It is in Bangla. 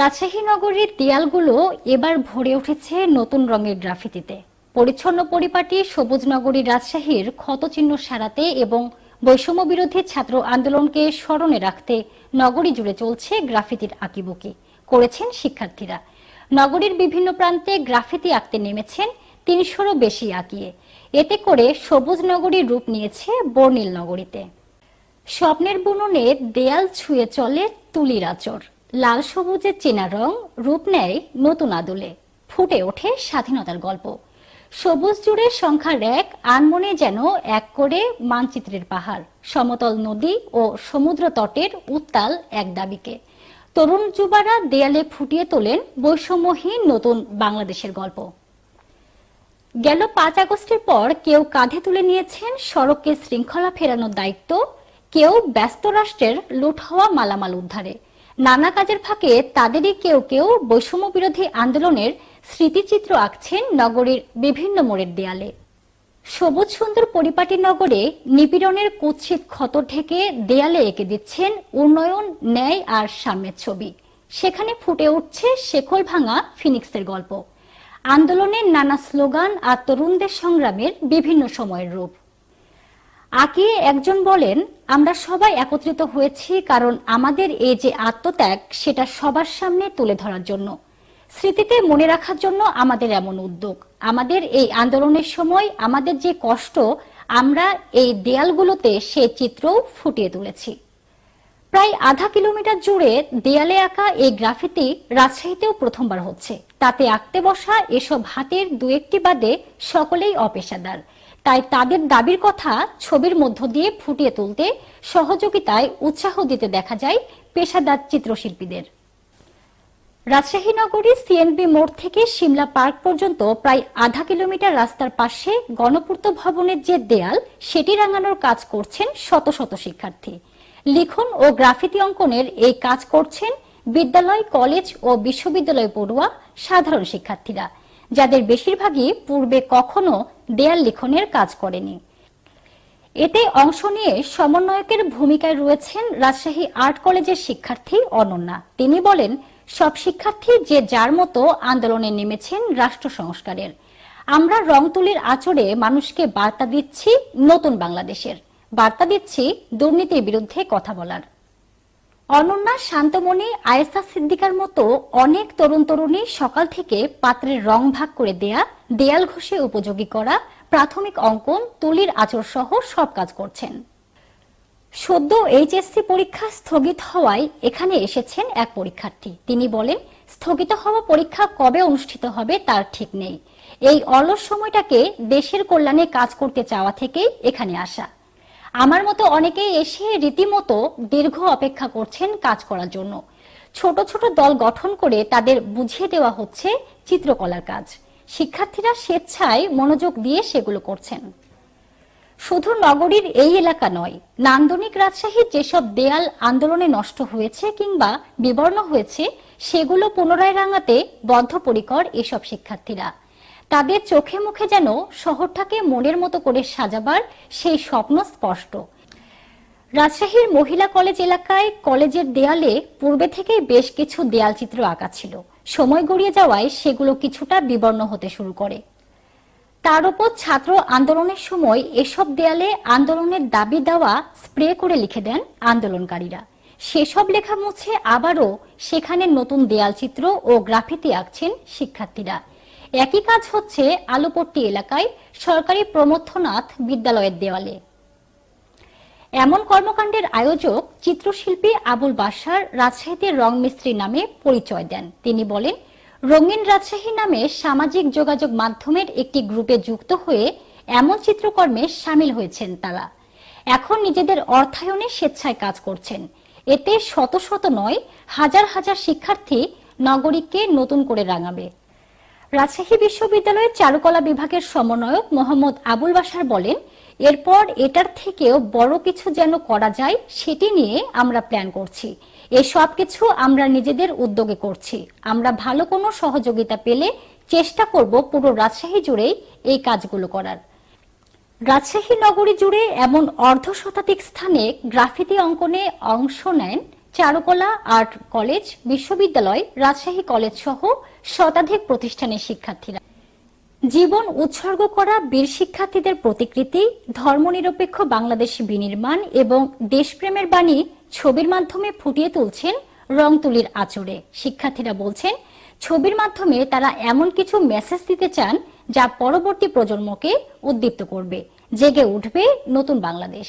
রাজশাহী নগরীর দেয়ালগুলো এবার ভরে উঠেছে নতুন রঙের গ্রাফিতিতে। পরিচ্ছন্ন পরিপাটি সবুজ নগরী রাজশাহীর ক্ষতচিহ্ন সারাতে এবং বৈষম্য বিরোধী ছাত্র আন্দোলনকে স্মরণে রাখতে নগরী জুড়ে চলছে গ্রাফিতির আঁকিবুকি, করেছেন শিক্ষার্থীরা। নগরীর বিভিন্ন প্রান্তে গ্রাফিতি আঁকতে নেমেছেন তিনশোরও বেশি আঁকিয়ে। এতে করে সবুজ নগরীর রূপ নিয়েছে বর্ণিল নগরীতে। স্বপ্নের বুননে দেয়াল ছুঁয়ে চলে তুলির আচর লাল সবুজের চেনা রং রূপ নেয় নতুন আদলে। ফুটে ওঠে স্বাধীনতার গল্প। সবুজ জুড়ে সংখ্যার এক, আনমনে যেন এক করে মানচিত্রের পাহাড়। সমতল নদী ও সমুদ্র তটের উত্তাল এক দাবিকে। তরুণ যুবারা দেয়ালে ফুটিয়ে তোলেন বৈষম্যহীন নতুন বাংলাদেশের গল্প। গেল পাঁচ আগস্টের পর কেউ কাঁধে তুলে নিয়েছেন সড়ককে শৃঙ্খলা ফেরানোর দায়িত্ব, কেউ ব্যস্ত রাষ্ট্রের লুট হওয়া মালামাল উদ্ধারে। নানা কাজের ফাঁকে তাদেরই কেউ কেউ বৈষম্য বিরোধী আন্দোলনের স্মৃতিচিত্র আঁকছেন নগরীর বিভিন্ন মোড়ের দেয়ালে। সবুজ সুন্দর পরিপাটি নগরে নিপীড়নের কুৎসিত ক্ষত ঢেকে দেয়ালে এঁকে দিচ্ছেন উন্নয়ন, ন্যায় আর সাম্যের ছবি। সেখানে ফুটে উঠছে শেকল ভাঙা ফিনিক্সের গল্প। আন্দোলনের নানা স্লোগান আর তরুণদের সংগ্রামের বিভিন্ন সময়ের রূপ। আকিয়ে একজন বলেন, আমরা সবাই একত্রিত হয়েছি কারণ আমাদের এই যে আত্মত্যাগ, সেটা সবার সামনে তুলে ধরার জন্য। স্মৃতিতে মনে রাখার জন্য আমাদের এমন উদ্যোগ। আমাদের এই আন্দোলনের সময় আমাদের যে কষ্ট, আমরা এই দেয়ালগুলোতে সে চিত্রও ফুটিয়ে তুলেছি। প্রায় আধা কিলোমিটার জুড়ে দেয়ালে আঁকা এই গ্রাফিতি রাজশাহীতেও প্রথমবার হচ্ছে। তাতে আঁকতে বসা এসব হাতের দু একটি বাদে সকলেই অপেশাদার। তাই তাদের দাবির কথা ছবির মধ্য দিয়ে ফুটিয়ে তুলতে সহযোগিতায় উৎসাহ দিতে দেখা যায় পেশাদার চিত্রশিল্পীদের। রাজশাহী নগরী সিএনবি মোড় থেকে সিমলা পার্ক পর্যন্ত প্রায় আধা কিলোমিটার রাস্তার পাশে গণপূর্ত ভবনের যে দেয়াল, সেটি রাঙানোর কাজ করছেন শত শত শিক্ষার্থী। লিখন ও গ্রাফিতি অঙ্কনের এই কাজ করছেন বিদ্যালয়, কলেজ ও বিশ্ববিদ্যালয় পড়ুয়া সাধারণ শিক্ষার্থীরা, যাদের বেশিরভাগই পূর্বে কখনো দেয়াল লিখনের কাজ করেনি। এতে অংশ নিয়ে সমন্বয়কের ভূমিকায় রয়েছেন রাজশাহী আর্ট কলেজের শিক্ষার্থী অনন্যা। তিনি বলেন, সব শিক্ষার্থী যে যার মতো আন্দোলনে নেমেছেন রাষ্ট্র সংস্কারের। আমরা রং তুলির আচরে মানুষকে বার্তা দিচ্ছি নতুন বাংলাদেশের। বার্তা দিচ্ছি দুর্নীতির বিরুদ্ধে কথা বলার। অনন্যা শান্তমণি আয়েসা সিদ্দিকার মতো অনেক তরুণ তরুণী সকাল থেকে পাত্রের রং ভাগ করে দেয়া দেয়াল ঘষে উপযোগী করা প্রাথমিক অঙ্কন, তুলির আচর সহ সব কাজ করছেন। সদ্য এইচএসসি পরীক্ষা স্থগিত হওয়ায় এখানে এসেছেন এক পরীক্ষার্থী। তিনি বলেন, স্থগিত হওয়া পরীক্ষা কবে অনুষ্ঠিত হবে তার ঠিক নেই। এই অলস সময়টাকে দেশের কল্যাণে কাজ করতে চাওয়া থেকেই এখানে আসা। আমার মতো অনেকেই এসে রীতিমতো দীর্ঘ অপেক্ষা করছেন কাজ করার জন্য। ছোট ছোট দল গঠন করে তাদের বুঝিয়ে দেওয়া হচ্ছে চিত্রকলার কাজ। শিক্ষার্থীরা স্বেচ্ছায় মনোযোগ দিয়ে সেগুলো করছেন। শুধু নগরীর এই এলাকা নয়, নান্দনিক রাজশাহীর যেসব দেয়াল আন্দোলনে নষ্ট হয়েছে কিংবা বিবর্ণ হয়েছে, সেগুলো পুনরায় রাঙাতে বদ্ধপরিকর এসব শিক্ষার্থীরা। তাদের চোখে মুখে যেন শহরটাকে মনের মতো করে সাজাবার সেই স্বপ্ন স্পষ্ট। রাজশাহীর মহিলা কলেজ এলাকায় কলেজের দেয়ালে পূর্বে থেকেই বেশ কিছু দেয়াল চিত্র আঁকা ছিল। সময় গড়িয়ে যাওয়ায় সেগুলো কিছুটা বিবর্ণ হতে শুরু করে। তার উপর ছাত্র আন্দোলনের সময় এসব দেয়ালে আন্দোলনের দাবি দেওয়া স্প্রে করে লিখে দেন আন্দোলনকারীরা। সেসব লেখা মুছে আবারও সেখানে নতুন দেয়াল চিত্র ও গ্রাফিতি আঁকছেন শিক্ষার্থীরা। একই কাজ হচ্ছে আলুপট্টি এলাকায় সরকারি প্রমথনাথ বিদ্যালয়ের দেওয়ালে। এমন কর্মকাণ্ডের আয়োজক চিত্রশিল্পী আবুল বাসার রাজশাহীতে রং মিস্ত্রি নামে পরিচয় দেন। তিনি বলেন, রঙিন রাজশাহী নামে সামাজিক যোগাযোগ মাধ্যমের একটি গ্রুপে যুক্ত হয়ে এমন চিত্রকর্মে সামিল হয়েছেন তারা। এখন নিজেদের অর্থায়নে স্বেচ্ছায় কাজ করছেন। এতে শত শত নয়, হাজার হাজার শিক্ষার্থী নগরীকে নতুন করে রাঙাবে। রাজশাহী বিশ্ববিদ্যালয়ের চারুকলা বিভাগের সমন্বয়ক মোহাম্মদ আবুল বাসার বলেন এরপর এটার থেকেও বড় কিছু যেন করা যায়, সেটি নিয়ে আমরা প্ল্যান করছি। এ সব কিছু আমরা নিজেদের উদ্যোগে করছি। আমরা ভালো কোনো সহযোগিতা পেলে চেষ্টা করব পুরো রাজশাহী জুড়েই এই কাজগুলো করার। রাজশাহী নগরী জুড়ে এমন অর্ধ শতাধিক স্থানে গ্রাফিতি অঙ্কনে অংশ নেন চারুকলা, আর্ট কলেজ, বিশ্ববিদ্যালয়, রাজশাহী কলেজ সহ শতাধিক প্রতিষ্ঠানের শিক্ষার্থীরা। জীবন উৎসর্গ করা বীর শিক্ষার্থীদের প্রতিকৃতি, ধর্মনিরপেক্ষ বাংলাদেশ বিনির্মাণ এবং দেশপ্রেমের বাণী ছবির মাধ্যমে ফুটিয়ে তুলছেন রং তুলির আচরে শিক্ষার্থীরা বলছেন, ছবির মাধ্যমে তারা এমন কিছু মেসেজ দিতে চান যা পরবর্তী প্রজন্মকে উদ্দীপ্ত করবে, জেগে উঠবে নতুন বাংলাদেশ।